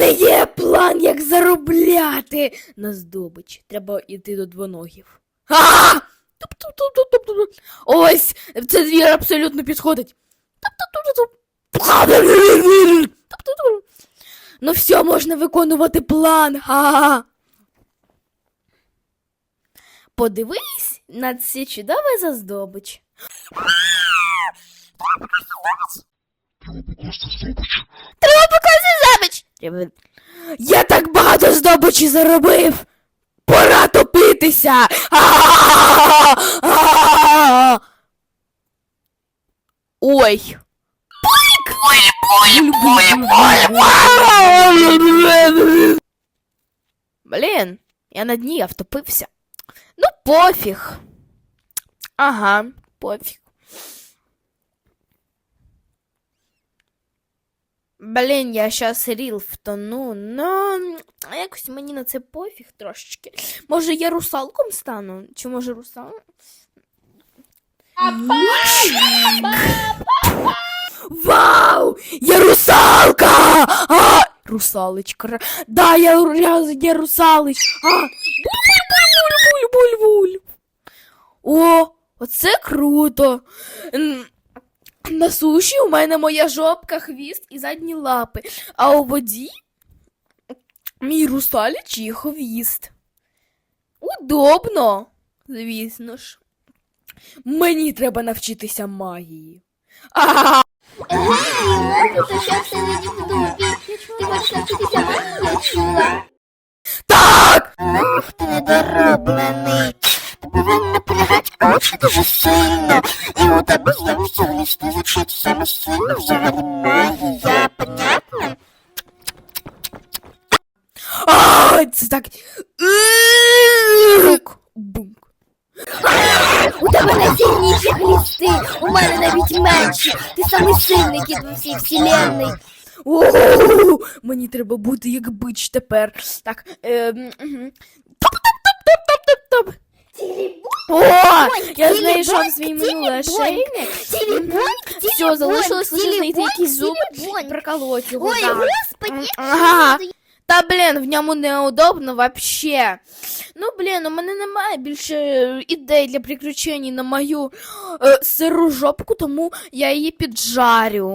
мене є план, як заробляти на здобич. Треба йти до двоногів. А! Ось, це двір абсолютно підходить. Ну все, можна виконувати план. Подивись на це чудове заздобич. Треба покласти здобич. Треба показати здобич. Треба... Я так багато здобичі заробив. Пора топитися. Ой. Блін, я на дні, я втопився. Ну, пофіг. Ага, пофіг. Блін, я щас ріл втону, ну якось мені на це пофіг трошечки. Може, я русалком стану? Чи може русалком? Вау! Я русалка! А! Русалочка. Да, я, я, я русалочка. А! Буль-буль-буль-буль-буль-буль. О, оце круто. На суші у мене моя жопка, хвіст і задні лапи, а у воді мій русалячий хвіст. Удобно, звісно ж. Мені треба навчитися магії. А, Ей, ти почався на дубі. Ти хочеш навчитися магії, я чула. так! Ах, ти недороблений. Ти повинен наполягати очі дуже сильно. І у тебе з'явиться гліст, ти звучить саме сильно взагалі магія, понятно? А, це так. Бунк. У тебе найсильніші глісти, у мене навіть менші. Ти самий сильний кіт у всій вселенной. О, мені треба бути як бич тепер. Так. ем, мгм. Топ-топ-топ-топ-топ-топ. О, я знайшов свій минулий ошейник. Все, залишилось лише знайти якісь зуби і проколоть його. Ой, да. господи, Ага. Та блін, в ньому неудобно вообще. Ну блін, у мене немає більше ідей для приключень на мою е, сиру жопку, тому я її піджарю.